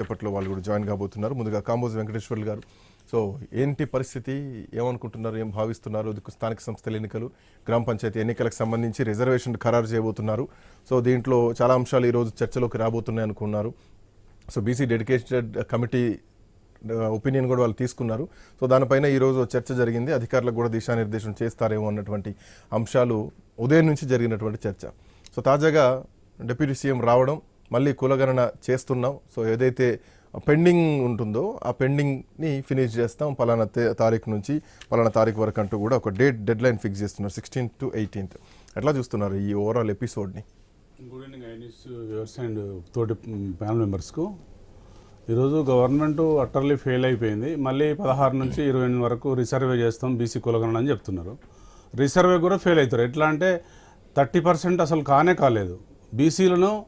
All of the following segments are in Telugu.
రేపట్లో వాళ్ళు కూడా జాయిన్ కాబోతున్నారు. ముందుగా కాంబోజ్ వెంకటేశ్వర్లు గారు. సో ఏంటి పరిస్థితి? ఏమనుకుంటున్నారు? ఏం భావిస్తున్నారు? స్థానిక సంస్థల ఎన్నికలు గ్రామ పంచాయతీ ఎన్నికలకు సంబంధించి రిజర్వేషన్ ఖరారు చేయబోతున్నారు. సో దీంట్లో చాలా అంశాలు ఈరోజు చర్చలోకి రాబోతున్నాయి అనుకున్నారు. So BC dedicated committee opinion కూడా వాళ్ళు తీసుకున్నారు. సో దానిపైన ఈరోజు చర్చ జరిగింది. అధికారులకు కూడా దిశానిర్దేశం చేస్తారేమో అన్నటువంటి అంశాలు ఉదయం నుంచి జరిగినటువంటి చర్చ. సో తాజాగా డిప్యూటీ సీఎం రావడం మళ్ళీ కులగణన చేస్తున్నాం. సో ఏదైతే పెండింగ్ ఉంటుందో ఆ పెండింగ్ని ఫినిష్ చేస్తాం. పలానా తే- తారీఖు నుంచి పలానా తారీఖు వరకు అంటూ కూడా ఒక డేట్ డెడ్ లైన్ ఫిక్స్ చేస్తున్నారు. Sixteenth to eighteenth. ఎట్లా చూస్తున్నారు ఈ overall ఎపిసోడ్ని? Good evening iNews viewers and తోటి ప్యానల్ మెంబర్స్కు. ఈరోజు గవర్నమెంట్ అట్టర్లీ ఫెయిల్ అయిపోయింది. మళ్ళీ పదహారు నుంచి ఇరవై ఎనిమిది వరకు రిసర్వే చేస్తాం బీసీ కులగణన అని చెప్తున్నారు. రిసర్వే కూడా ఫెయిల్ అవుతారు. ఎట్లా అంటే థర్టీ పర్సెంట్ అసలు కానే కాలేదు. బీసీలను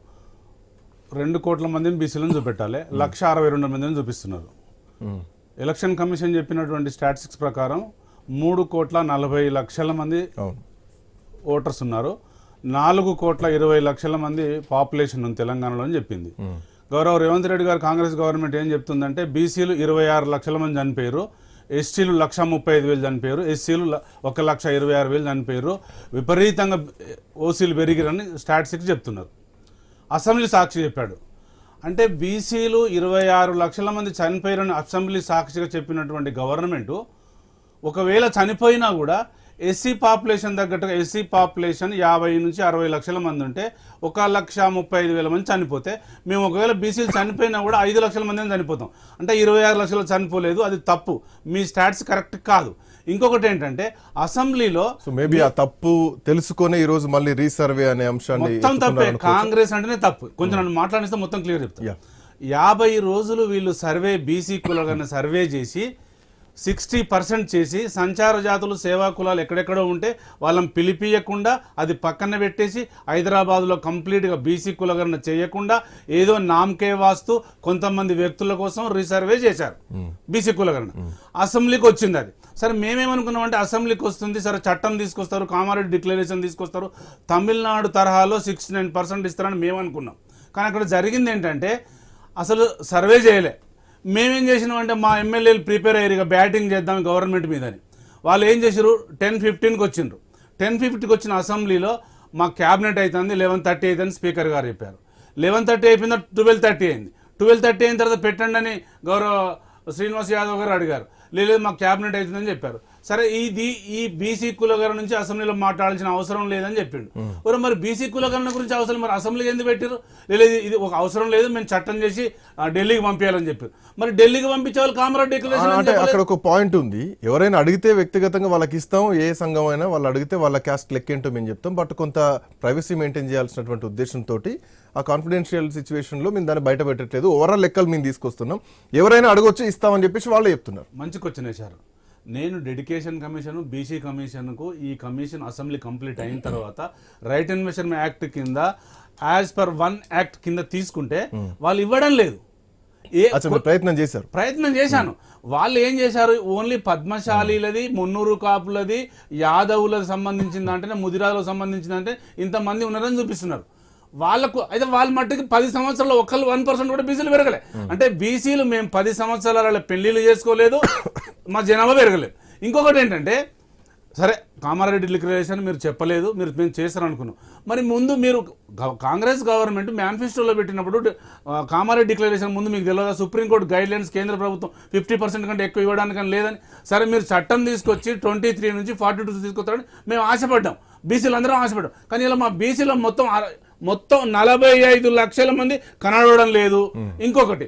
రెండు కోట్ల మందిని బీసీలను చూపెట్టాలి. లక్ష అరవై రెండు మందిని చూపిస్తున్నారు. ఎలక్షన్ కమిషన్ చెప్పినటువంటి స్టాటిస్టిక్స్ ప్రకారం మూడు కోట్ల నలభై లక్షల మంది ఓటర్స్ ఉన్నారు. నాలుగు కోట్ల ఇరవై లక్షల మంది పాపులేషన్ ఉంది తెలంగాణలో అని చెప్పింది. గౌరవ రేవంత్ రెడ్డి గారు కాంగ్రెస్ గవర్నమెంట్ ఏం చెప్తుందంటే బీసీలు ఇరవై ఆరు లక్షల మంది చనిపోయారు. ఎస్టీలు లక్ష ముప్పై ఐదు వేలు చనిపోయారు. ఎస్సీలు ఒక లక్ష ఇరవై ఆరు వేలు చనిపోయారు. విపరీతంగా ఓసీలు పెరిగిరని స్టాటిస్టిక్స్ చెప్తున్నారు. అసెంబ్లీ సాక్షి చెప్పాడు. అంటే బీసీలు ఇరవై ఆరు లక్షల మంది చనిపోయారని అసెంబ్లీ సాక్షిగా చెప్పినటువంటి గవర్నమెంటు ఒకవేళ చనిపోయినా కూడా ఎస్సీ పాపులేషన్ తగ్గట్టుగా ఎస్సీ పాపులేషన్ యాభై నుంచి అరవై లక్షల మంది ఉంటే ఒక లక్ష ముప్పై ఐదు వేల మంది చనిపోతే మేము ఒకవేళ బీసీలు చనిపోయినా కూడా ఐదు లక్షల మంది చనిపోతాం. అంటే ఇరవై ఆరు లక్షలు చనిపోలేదు అది తప్పు. మీ స్టాట్స్ కరెక్ట్ కాదు. ఇంకొకటి ఏంటంటే అసెంబ్లీలో సో మేబీ ఆ తప్పు తెలుసుకొని ఈ రోజు మళ్ళీ రీసర్వే అనే అంశాన్ని మొత్తం తప్పే. కాంగ్రెస్ అంటేనే తప్పు. కొంచెం నన్ను మాట్లాడిస్తే మొత్తం క్లియర్ చెప్తా. Yeah. యాభై రోజులు వీళ్ళు సర్వే బీసీ కులగన్న సర్వే చేసి సిక్స్టీ పర్సెంట్ చేసి సంచార జాతులు సేవా కులాలు ఎక్కడెక్కడో ఉంటే వాళ్ళని పిలిపియకుండా అది పక్కన పెట్టేసి హైదరాబాద్లో కంప్లీట్గా బీసీ కులగణన చేయకుండా ఏదో నామకే వాస్తు కొంతమంది వ్యక్తుల కోసం రీసర్వే చేశారు బీసీ కులగణన. అసెంబ్లీకి వచ్చింది అది. సరే మేమేమనుకున్నామంటే అసెంబ్లీకి వస్తుంది సరే చట్టం తీసుకొస్తారు కామారెడ్డి డిక్లరేషన్ తీసుకొస్తారు తమిళనాడు తరహాలో సిక్స్టీ నైన్ పర్సెంట్ ఇస్తారని మేము అనుకున్నాం కానీ అక్కడ జరిగింది ఏంటంటే అసలు సర్వే చేయలే. మేమేం చేసినామంటే మా ఎమ్మెల్యేలు ప్రిపేర్ అయ్యారు ఇక బ్యాటింగ్ చేద్దాం గవర్నమెంట్ మీదని. వాళ్ళు ఏం చేశారు టెన్ ఫిఫ్టీన్కి వచ్చిండ్రు. టెన్ ఫిఫ్టీకి వచ్చిన అసెంబ్లీలో మా క్యాబినెట్ అవుతుంది లెవెన్ థర్టీ అవుతుంది స్పీకర్ గారు చెప్పారు. లెవెన్ థర్టీ అయిపోయిందా? ట్వెల్వ్ థర్టీ అయింది. ట్వెల్వ్ థర్టీ అయిన తర్వాత పెట్టండి అని గౌరవ శ్రీనివాస్ యాదవ్ గారు అడిగారు. లేదు మా క్యాబినెట్ అవుతుందని చెప్పారు. సరే ఇది ఈ బీసీ కులగరణ నుంచి అసెంబ్లీలో మాట్లాడాల్సిన అవసరం లేదని చెప్పిండు. మరి మరి బీసీ కులగరణ గురించి అవసరం మరి అసెంబ్లీకి ఎందుకు పెట్టారు లేదు ఇది ఒక అవసరం లేదు మేము చట్టం చేసి ఢిల్లీకి పంపించాలని చెప్పారు మరి ఢిల్లీకి పంపించే వాళ్ళు కామరాడ్ ఆ, డిక్లరేషన్ అంటే అక్కడ ఒక పాయింట్ ఉంది. ఎవరైనా అడిగితే వ్యక్తిగతంగా వాళ్ళకి ఇస్తాం ఏ సంఘం అయినా వాళ్ళు అడిగితే వాళ్ళ క్యాస్ట్ లెక్కేంటో మేము చెప్తాం. బట్ కొంత ప్రైవసీ మెయింటైన్ చేయాల్సినటువంటి ఉద్దేశంతో ఆ కాన్ఫిడెన్షియల్ సిచ్యువేషన్లో మేము దాన్ని బయట పెట్టట్లేదు ఓవరాల్ లెక్కలు మేము తీసుకొస్తున్నాం. ఎవరైనా అడగొచ్చు ఇస్తామని చెప్పేసి వాళ్ళే చెప్తున్నారు. మంచి క్వశ్చన్ వేశారు నేను డెడికేషన్ కమిషన్ బీసీ కమిషన్కు ఈ కమిషన్ అసెంబ్లీ కంప్లీట్ అయిన తర్వాత రైట్ ఇన్వెస్ట్మెంట్ యాక్ట్ కింద యాజ్ పర్ వన్ యాక్ట్ కింద తీసుకుంటే వాళ్ళు ఇవ్వడం లేదు. ఏ ప్రయత్నం చేశారు. ప్రయత్నం చేశాను. వాళ్ళు ఏం చేశారు? ఓన్లీ పద్మశాలీలది మున్నూరు కాపులది యాదవులకు సంబంధించింది అంటే ముదిరాలకు సంబంధించింది అంటే ఇంతమంది ఉన్నారని చూపిస్తున్నారు. వాళ్ళకు అయితే వాళ్ళ మట్టుకి పది సంవత్సరాలు ఒక్కళ్ళు వన్ పర్సెంట్ కూడా బీసీలు పెరగలే. అంటే బీసీలు మేము పది సంవత్సరాల పెళ్ళిళ్ళు చేసుకోలేదు మా జనాభా పెరగలేదు. ఇంకొకటి ఏంటంటే సరే కామారెడ్డి డిక్లరేషన్ మీరు చెప్పలేదు మీరు మేము చేస్తారు అనుకున్నాం మరి ముందు మీరు కాంగ్రెస్ గవర్నమెంట్ మేనిఫెస్టోలో పెట్టినప్పుడు కామారెడ్డి డిక్లరేషన్ ముందు మీకు తెలియదా సుప్రీంకోర్టు గైడ్ లైన్స్ కేంద్ర ప్రభుత్వం ఫిఫ్టీ పర్సెంట్ కంటే ఎక్కువ ఇవ్వడానికి లేదని. సరే మీరు చట్టం తీసుకొచ్చి ట్వంటీ త్రీ నుంచి ఫార్టీ టూ తీసుకొస్తారని మేము ఆశపడ్డాం. బీసీలు అందరం ఆశపడ్డాం. కానీ ఇలా మా బీసీలో మొత్తం మొత్తం నలభై ఐదు లక్షల మంది కనబడడం లేదు. ఇంకొకటి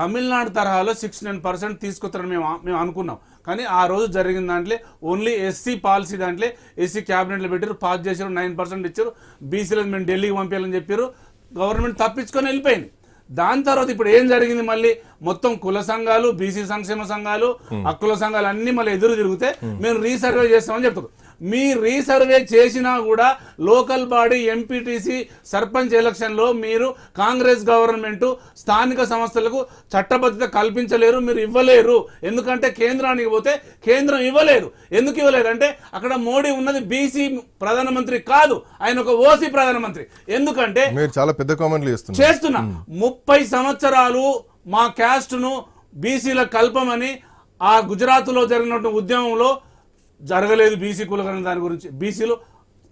తమిళనాడు తరహాలో సిక్స్టీ నైన్ పర్సెంట్ తీసుకొస్తారని మేము మేము అనుకున్నాం. కానీ ఆ రోజు జరిగిన దాంట్లో ఓన్లీ ఎస్సీ పాలసీ దాంట్లో ఎస్సీ క్యాబినెట్లో పెట్టారు పాస్ చేశారు నైన్ పర్సెంట్ ఇచ్చారు బీసీలకు మేము ఢిల్లీకి పంపించాలని చెప్పారు గవర్నమెంట్ తప్పించుకొని వెళ్ళిపోయింది. దాని తర్వాత ఇప్పుడు ఏం జరిగింది మళ్ళీ? మొత్తం కుల సంఘాలు బీసీ సంక్షేమ సంఘాలు హక్కుల సంఘాలు అన్ని మళ్ళీ ఎదురు తిరిగితే మేము రీసర్వే చేస్తామని చెప్తారు. మీ రీసర్వే చేసినా కూడా లోకల్ బాడీ ఎంపీటీసీ సర్పంచ్ ఎలక్షన్లో మీరు కాంగ్రెస్ గవర్నమెంట్ స్థానిక సంస్థలకు చట్టబద్ధత కల్పించలేరు మీరు ఇవ్వలేరు. ఎందుకంటే కేంద్రానికి పోతే కేంద్రం ఇవ్వలేదు. ఎందుకు ఇవ్వలేదు? అంటే అక్కడ మోడీ ఉన్నది బీసీ ప్రధానమంత్రి కాదు ఆయన ఒక ఓసీ ప్రధానమంత్రి. ఎందుకంటే మీరు చాలా పెద్ద కామెంట్లు చేస్తున్నారు. చేస్తున్నా. ముప్పై సంవత్సరాలు మా క్యాస్ట్ను బీసీల కల్పమని ఆ గుజరాత్లో జరిగినటువంటి ఉద్యమంలో జరగలేదు బీసీ కులగణ దాని గురించి. బీసీలు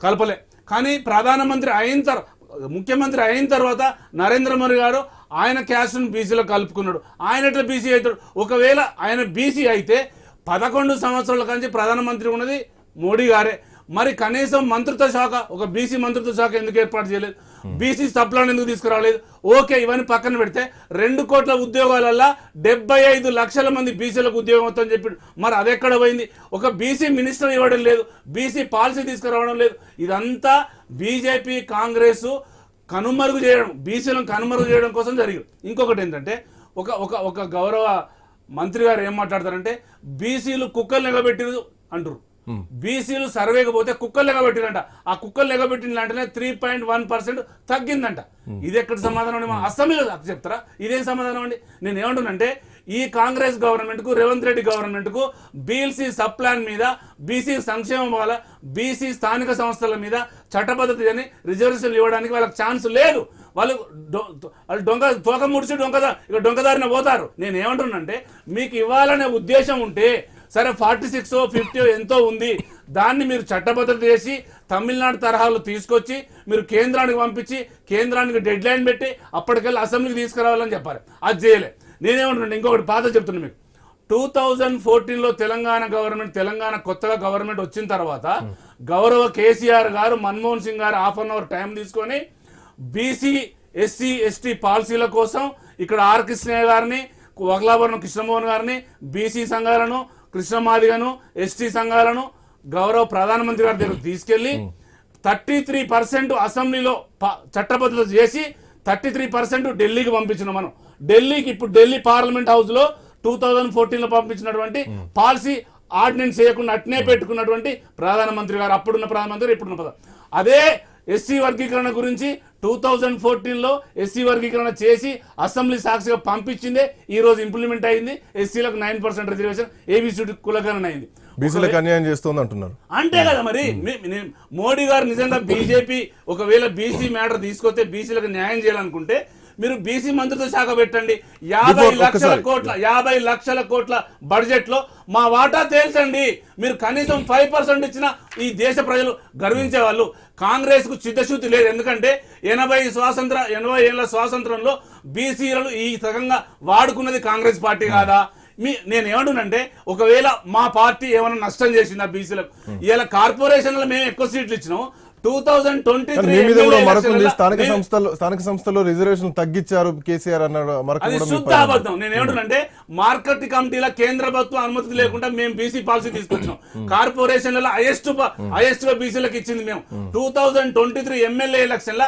కలపలే. కానీ ప్రధానమంత్రి అయిన తర్వాత ముఖ్యమంత్రి అయిన తర్వాత నరేంద్ర మోడీ గారు ఆయన క్యాస్ట్ను బీసీలో కలుపుకున్నాడు. ఆయన ఎట్లా బీసీ అవుతాడు? ఒకవేళ ఆయన బీసీ అయితే పదకొండు సంవత్సరాల నుంచి ప్రధానమంత్రి ఉన్నది మోడీ గారే. మరి కనీసం మంత్రిత్వ శాఖ ఒక బీసీ మంత్రిత్వ శాఖ ఎందుకు ఏర్పాటు చేయలేదు? బీసీ సప్లాన్ ఎందుకు తీసుకురాలేదు? ఓకే ఇవన్నీ పక్కన పెడితే రెండు కోట్ల ఉద్యోగాలల్లో డెబ్బై ఐదు లక్షల మంది బీసీలకు ఉద్యోగం వస్తుందని చెప్పి మరి అది ఎక్కడ పోయింది? ఒక బీసీ మినిస్టర్ ఇవ్వడం లేదు. బీసీ పాలసీ తీసుకురావడం లేదు. ఇదంతా బీజేపీ కాంగ్రెస్ కనుమరుగు చేయడం బీసీలను కనుమరుగు చేయడం కోసం జరిగింది. ఇంకొకటి ఏంటంటే ఒక ఒక ఒక గౌరవ మంత్రి గారు ఏం మాట్లాడతారంటే బీసీలు కుక్కలు నిలబెట్టిరు అంటారు బీసీలు సర్వేకి పోతే కుక్కలు లెగబెట్టిరంట. ఆ కుక్కలు లెగబెట్టిన వెంటనే త్రీ పాయింట్ వన్ పర్సెంట్ తగ్గిందంట. ఇది ఎక్కడ సమాధానం అండి? మా అసెంబ్లీలో చెప్తారా? ఇదేం సమాధానం అండి? నేను ఏమంటున్నంటే ఈ కాంగ్రెస్ గవర్నమెంట్కు రేవంత్ రెడ్డి గవర్నమెంట్కు బీసీ సప్లాన్ మీద బీసీ సంక్షేమం వల్ల బీసీ స్థానిక సంస్థల మీద చట్టబద్ధత అని రిజర్వేషన్లు ఇవ్వడానికి వాళ్ళకి ఛాన్స్ లేదు. వాళ్ళు వాళ్ళు డొంగ తోక ముడిచి దొంగదా ఇక దొంగదారిన పోతారు. నేను ఏమంటున్నానంటే మీకు ఇవ్వాలనే ఉద్దేశం ఉంటే సరే ఫార్టీ సిక్స్ ఫిఫ్టీ ఎంతో ఉంది దాన్ని మీరు చట్టభద్రత చేసి తమిళనాడు తరహాలో తీసుకొచ్చి మీరు కేంద్రానికి పంపించి కేంద్రానికి డెడ్ లైన్ పెట్టి అప్పటికెళ్ళి అసెంబ్లీకి తీసుకురావాలని చెప్పారు. అది చేయలే. నేనేమంటున్నాను ఇంకొకటి పాత చెప్తున్నా మీకు. టూ థౌజండ్ ఫోర్టీన్లో తెలంగాణ గవర్నమెంట్ తెలంగాణ కొత్తగా గవర్నమెంట్ వచ్చిన తర్వాత గౌరవ కేసీఆర్ గారు మన్మోహన్ సింగ్ గారు హాఫ్ అన్ అవర్ టైం తీసుకొని బీసీ ఎస్సీ ఎస్టీ పాలసీల కోసం ఇక్కడ ఆర్ కృష్ణయ్య గారిని వగలాభరణం కృష్ణమోహన్ గారిని బీసీ సంఘాలను కృష్ణమాదిగను ఎస్టీ సంఘాలను గౌరవ ప్రధానమంత్రి గారి దగ్గర తీసుకెళ్ళి థర్టీ త్రీ పర్సెంట్ అసెంబ్లీలో చట్టబద్ధత చేసి థర్టీ త్రీ పర్సెంట్ ఢిల్లీకి పంపించిన మనం. ఢిల్లీకి ఇప్పుడు ఢిల్లీ పార్లమెంట్ హౌస్లో టూ థౌజండ్ ఫోర్టీన్లో పంపించినటువంటి పాలసీ ఆర్డినెన్స్ చేయకుండా అట్నే పెట్టుకున్నటువంటి ప్రధానమంత్రి గారు అప్పుడున్న ప్రధానమంత్రి ఇప్పుడున్న ప్రధాన అదే ఎస్సీ వర్గీకరణ గురించి టూ థౌజండ్ ఫోర్టీన్లో ఎస్సీ వర్గీకరణ చేసి అసెంబ్లీ సాక్షిగా పంపించిందే. ఈ రోజు ఇంప్లిమెంట్ అయింది. ఎస్సీలకు నైన్ పర్సెంట్ రిజర్వేషన్ ఏబిసిడి కులకరణ అయింది. బీసీలకు అన్యాయం చేస్తోంది అంటున్నారు. అంతే కదా మరి. మోడీ గారు నిజంగా బీజేపీ ఒకవేళ బీసీ మ్యాటర్ తీసుకొస్తే బీసీలకు న్యాయం చేయాలనుకుంటే మీరు బీసీ మంత్రిత్వ శాఖ పెట్టండి. యాభై లక్షల. కోట్ల యాభై లక్షల కోట్ల బడ్జెట్లో మా వాటా తేల్చండి. మీరు కనీసం ఫైవ్ పర్సెంట్ ఇచ్చిన ఈ దేశ ప్రజలు గర్వించే వాళ్ళు. కాంగ్రెస్కు చిత్తశుద్ధి లేదు. ఎందుకంటే ఎనభై స్వాతంత్ర ఎనభై ఏళ్ళ స్వాతంత్రంలో బీసీలను ఈ రకంగా వాడుకున్నది కాంగ్రెస్ పార్టీ కాదా? మీ నేను ఏమంటున్నంటే ఒకవేళ మా పార్టీ ఏమైనా నష్టం చేసిందా బీసీలకు? ఇలా కార్పొరేషన్లో మేము ఎక్కువ సీట్లు ఇచ్చినాం టూ థౌజండ్ ట్వంటీ మరొకటి స్థానిక సంస్థలు స్థానిక రిజర్వేషన్ తగ్గించారు కేసీఆర్ అన్నాడు అది శుద్ధ. అబద్ధం. నేను మార్కెట్ కమిటీల కేంద్ర ప్రభుత్వం అనుమతి లేకుండా మేము బీసీ పాలసీ తీసుకొచ్చినాం. కార్పొరేషన్లలో హైయెస్ట్ హైయెస్ట్గా బీసీలకు ఇచ్చింది మేము. Two thousand twenty three MLA election ల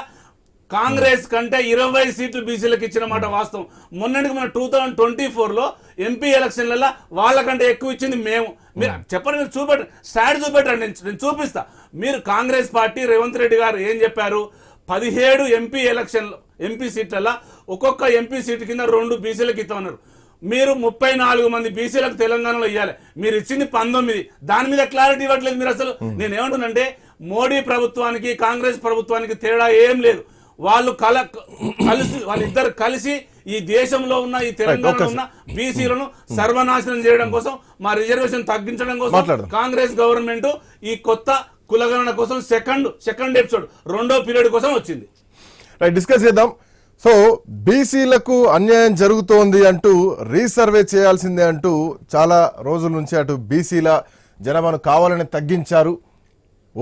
కాంగ్రెస్ కంటే ఇరవై సీట్లు బీసీలకు ఇచ్చిన మాట వాస్తవం. మొన్నటికి మన టూ థౌజండ్ ట్వంటీ ఫోర్లో ఎంపీ ఎలక్షన్లలో వాళ్ళకంటే ఎక్కువ ఇచ్చింది మేము. మీరు చెప్పండి మీరు చూపెట్ట స్టాట్ చూపెట్టండి నేను నేను చూపిస్తా. మీరు కాంగ్రెస్ పార్టీ రేవంత్ రెడ్డి గారు ఏం చెప్పారు? పదిహేడు ఎంపీ ఎలక్షన్ ఎంపీ సీట్లలో ఒక్కొక్క ఎంపీ సీటు కింద రెండు బీసీలకు ఇస్తామన్నారు. మీరు ముప్పై నాలుగు మంది బీసీలకు తెలంగాణలో ఇవ్వాలి మీరు ఇచ్చింది పంతొమ్మిది. దాని మీద క్లారిటీ ఇవ్వట్లేదు మీరు అసలు. నేను ఏమంటున్నంటే మోడీ ప్రభుత్వానికి కాంగ్రెస్ ప్రభుత్వానికి తేడా ఏం లేదు. వాళ్ళు కల కలిసి వాళ్ళిద్దరు కలిసి ఈ దేశంలో ఉన్న ఈ తెలంగాణలో ఉన్న బీసీలను సర్వనాశనం చేయడం కోసం మా రిజర్వేషన్ తగ్గించడం కోసం. కాంగ్రెస్ గవర్నమెంట్ ఈ కొత్త కులగణన కోసం సెకండ్ సెకండ్ ఎపిసోడ్ రెండో పీరియడ్ కోసం వచ్చింది. రైట్ డిస్కస్ చేద్దాం. సో బీసీలకు అన్యాయం జరుగుతోంది అంటూ రీసర్వే చేయాల్సిందే అంటూ చాలా రోజుల నుంచి అటు బీసీల జనాభాను కావాలని తగ్గించారు.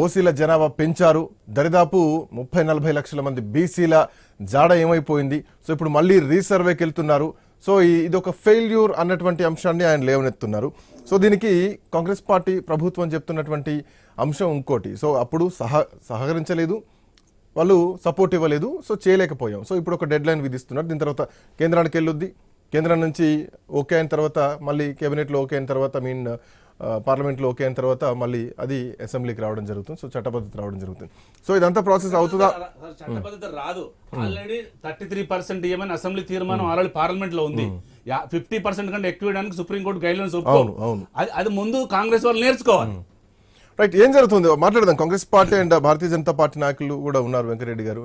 ఓసీల జనాభా పెంచారు. దరిదాపు ముప్పై నలభై లక్షల మంది బీసీల జాడ ఏమైపోయింది? సో ఇప్పుడు మళ్ళీ రీసర్వేకి వెళ్తున్నారు. సో ఇది ఒక ఫెయిల్యూర్ అన్నటువంటి అంశాన్ని ఆయన లేవనెత్తున్నారు. సో దీనికి కాంగ్రెస్ పార్టీ ప్రభుత్వం చెప్తున్నటువంటి అంశం ఇంకోటి. సో అప్పుడు సహ సహకరించలేదు. వాళ్ళు సపోర్ట్ ఇవ్వలేదు. సో చేయలేకపోయాం. సో ఇప్పుడు ఒక డెడ్ లైన్ విధిస్తున్నారు. దీని తర్వాత కేంద్రానికి వెళ్ళొద్ది. కేంద్రం నుంచి ఓకే అయిన తర్వాత మళ్ళీ కేబినెట్లో ఓకే అయిన తర్వాత మీన్ పార్లమెంట్లో ఓకే అయిన తర్వాత మళ్ళీ అది అసెంబ్లీకి రావడం జరుగుతుంది. సో చట్టబద్ధత రావడం జరుగుతుంది. సో ఇదంతా ప్రాసెస్ అవుతుందా? చట్టబద్ధత రాదు. ఆల్రెడీ థర్టీ త్రీ పర్సెంట్ ఏమని అసెంబ్లీ తీర్మానం ఆల్రెడీ పార్లమెంట్లో ఉంది ఫిఫ్టీ పర్సెంట్ కంటే ఎక్కువ ఇవ్వడానికి సుప్రీంకోర్టు గైడ్ లైన్స్ అవును, అది ముందు కాంగ్రెస్ వాళ్ళు నేర్చుకోవాలి. రైట్ ఏం జరుగుతుంది? మాట్లాడదాం. Congress party and Bharatiya Janata party నాయకులు కూడా ఉన్నారు వెంకరెడ్డి గారు.